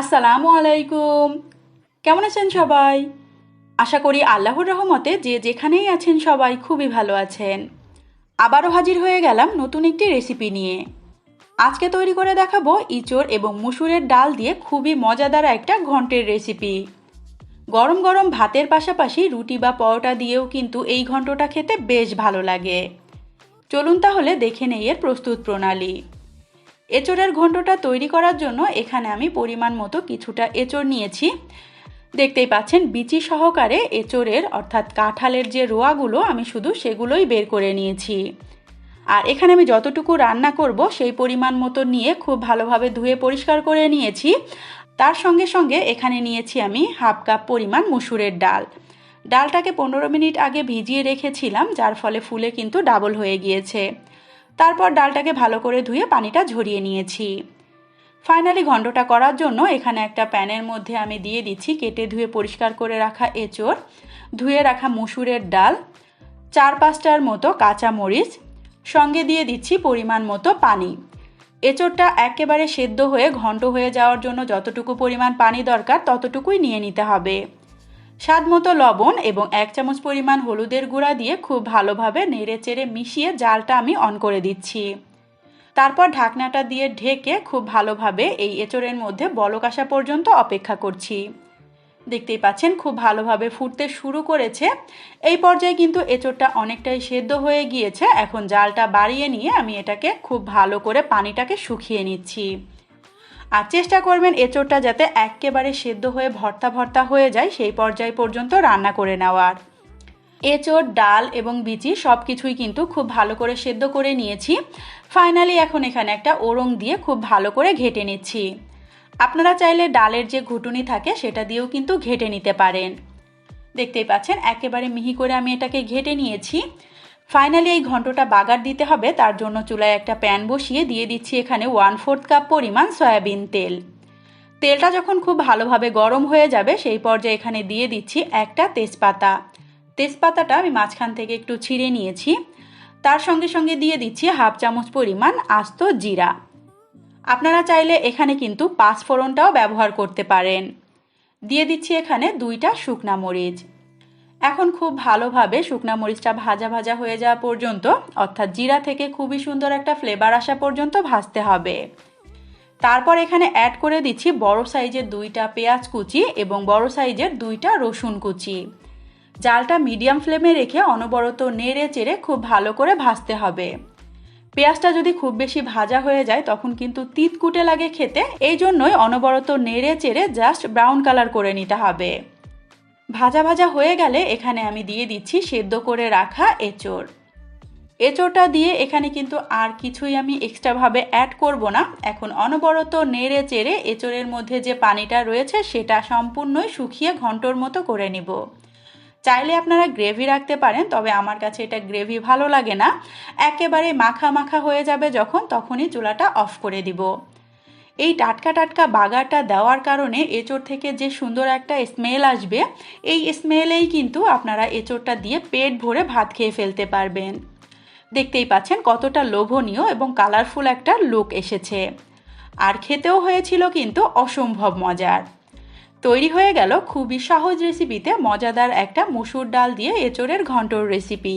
আসসালামু আলাইকুম। কেমন আছেন সবাই? আশা করি আল্লাহর রহমতে যে যেখানেই আছেন সবাই খুবই ভালো আছেন। আবারও হাজির হয়ে গেলাম নতুন একটি রেসিপি নিয়ে। আজকে তৈরি করে দেখাবো ইঁচড় এবং মুসুরের ডাল দিয়ে খুবই মজাদার একটা ঘন্টের রেসিপি গরম গরম ভাতের পাশাপাশি রুটি বা পরোটা দিয়েও কিন্তু এই ঘন্টটা খেতে বেশ ভালো লাগে। চলুন তাহলে দেখে নেই এর প্রস্তুত প্রণালী। এঁচড়ের ঘন্টটা তৈরি করার জন্য এখানে আমি পরিমাণ মতো কিছুটা এঁচড় নিয়েছি। দেখতেই পাচ্ছেন, বিচি সহকারে এঁচড়ের অর্থাৎ কাঁঠালের যে রোয়াগুলো, আমি শুধু সেগুলোই বের করে নিয়েছি। আর এখানে আমি যতটুকু রান্না করব, সেই পরিমাণ মতো নিয়ে খুব ভালোভাবে ধুয়ে পরিষ্কার করে নিয়েছি। তার সঙ্গে সঙ্গে এখানে নিয়েছি আমি হাফ কাপ পরিমাণ মুসুরের ডাল। ডালটাকে পনেরো মিনিট আগে ভিজিয়ে রেখেছিলাম, যার ফলে ফুলে কিন্তু ডাবল হয়ে গিয়েছে। তারপর ডালটাকে ভালো করে ধুয়ে পানিটা ঝরিয়ে নিয়েছি। ফাইনালি ঘন্টটা করার জন্য এখানে একটা প্যানের মধ্যে আমি দিয়ে দিচ্ছি কেটে ধুয়ে পরিষ্কার করে রাখা এঁচড়, ধুয়ে রাখা মুসুরের ডাল, চার পাঁচটার মতো কাঁচা মরিচ, সঙ্গে দিয়ে দিচ্ছি পরিমাণ মতো পানি। এঁচড়টা একেবারে সেদ্ধ হয়ে ঘন্ট হয়ে যাওয়ার জন্য যতটুকু পরিমাণ পানি দরকার ততটুকুই নিয়ে নিতে হবে। স্বাদ মতো লবণ এবং এক চামচ পরিমাণ হলুদের গুঁড়া দিয়ে খুব ভালোভাবে নেড়ে চেড়ে মিশিয়ে জালটা আমি অন করে দিচ্ছি। তারপর ঢাকনাটা দিয়ে ঢেকে খুব ভালোভাবে এই এঁচড়ের মধ্যে বলক আসা পর্যন্ত অপেক্ষা করছি। দেখতেই পাচ্ছেন, খুব ভালোভাবে ফুটতে শুরু করেছে। এই পর্যায়ে কিন্তু এঁচড়টা অনেকটাই সেদ্ধ হয়ে গিয়েছে। এখন জালটা বাড়িয়ে নিয়ে আমি এটাকে খুব ভালো করে পানিটাকে শুকিয়ে নিচ্ছি। আর চেষ্টা করবেন এঁচড়টা যাতে একেবারে সেদ্ধ হয়ে ভর্তা ভর্তা হয়ে যায়, সেই পর্যায় পর্যন্ত রান্না করে নেওয়ার। এঁচড়, ডাল এবং বিচি সব কিছুই কিন্তু খুব ভালো করে সেদ্ধ করে নিয়েছি। ফাইনালি এখন এখানে একটা ওরং দিয়ে খুব ভালো করে ঘেটে নিচ্ছি। আপনারা চাইলে ডালের যে ঘুটুনি থাকে সেটা দিয়েও কিন্তু ঘেটে নিতে পারেন। দেখতেই পাচ্ছেন, একেবারে মিহি করে আমি এটাকে ঘেটে নিয়েছি। ফাইনালি এই ঘন্টটা বাগার দিতে হবে। তার জন্য চুলায় একটা প্যান বসিয়ে দিয়ে দিচ্ছি এখানে ওয়ান ফোর্থ কাপ পরিমাণ সয়াবিন তেল। তেলটা যখন খুব ভালোভাবে গরম হয়ে যাবে, সেই পর্যায়ে এখানে দিয়ে দিচ্ছি একটা তেজপাতা। তেজপাতাটা আমি মাঝখান থেকে একটু ছিঁড়ে নিয়েছি। তার সঙ্গে সঙ্গে দিয়ে দিচ্ছি হাফ চামচ পরিমাণ আস্ত জিরা। আপনারা চাইলে এখানে কিন্তু পাঁচ ফোড়নটাও ব্যবহার করতে পারেন। দিয়ে দিচ্ছি এখানে দুইটা শুকনা মরিচ। এখন খুব ভালোভাবে শুকনা মরিচটা ভাজা ভাজা হয়ে যাওয়া পর্যন্ত, অর্থাৎ জিরা থেকে খুবই সুন্দর একটা ফ্লেভার আসা পর্যন্ত ভাজতে হবে। তারপর এখানে অ্যাড করে দিচ্ছি বড় সাইজের দুইটা পেঁয়াজ কুচি এবং বড় সাইজের দুইটা রসুন কুচি। জালটা মিডিয়াম ফ্লেমে রেখে অনবরত নেড়ে চেড়ে খুব ভালো করে ভাজতে হবে। পেঁয়াজটা যদি খুব বেশি ভাজা হয়ে যায়, তখন কিন্তু তিতকুটে লাগে খেতে এই জন্যই অনবরত নেড়ে চেড়ে জাস্ট ব্রাউন কালার করে নিতে হবে। ভাজা ভাজা হয়ে গেলে এখানে আমি দিয়ে দিচ্ছি সেদ্ধ করে রাখা এঁচড়। এঁচড়টা দিয়ে এখানে কিন্তু আর কিছুই আমি এক্সট্রাভাবে অ্যাড করব না। এখন অনবরত নেড়ে চেড়ে এঁচড়ের মধ্যে যে পানিটা রয়েছে সেটা সম্পূর্ণই শুকিয়ে ঘন্টর মতো করে নিব। চাইলে আপনারা গ্রেভি রাখতে পারেন, তবে আমার কাছে এটা গ্রেভি ভালো লাগে না। একেবারে মাখা মাখা হয়ে যাবে যখন, তখনই চুলাটা অফ করে দিব। এই টাটকা টাটকা বাগারটা দেওয়ার কারণে এঁচড় থেকে যে সুন্দর একটা স্মেল আসবে, এই স্মেলেই কিন্তু আপনারা এঁচড়টা দিয়ে পেট ভরে ভাত খেয়ে ফেলতে পারবেন। দেখতেই পাচ্ছেন কতটা লোভনীয় এবং কালারফুল একটা লুক এসেছে। আর খেতেও হয়েছিল কিন্তু অসম্ভব মজার। তৈরি হয়ে গেল খুবই সহজ রেসিপিতে মজাদার একটা মুসুর ডাল দিয়ে এঁচড়ের ঘন্টর রেসিপি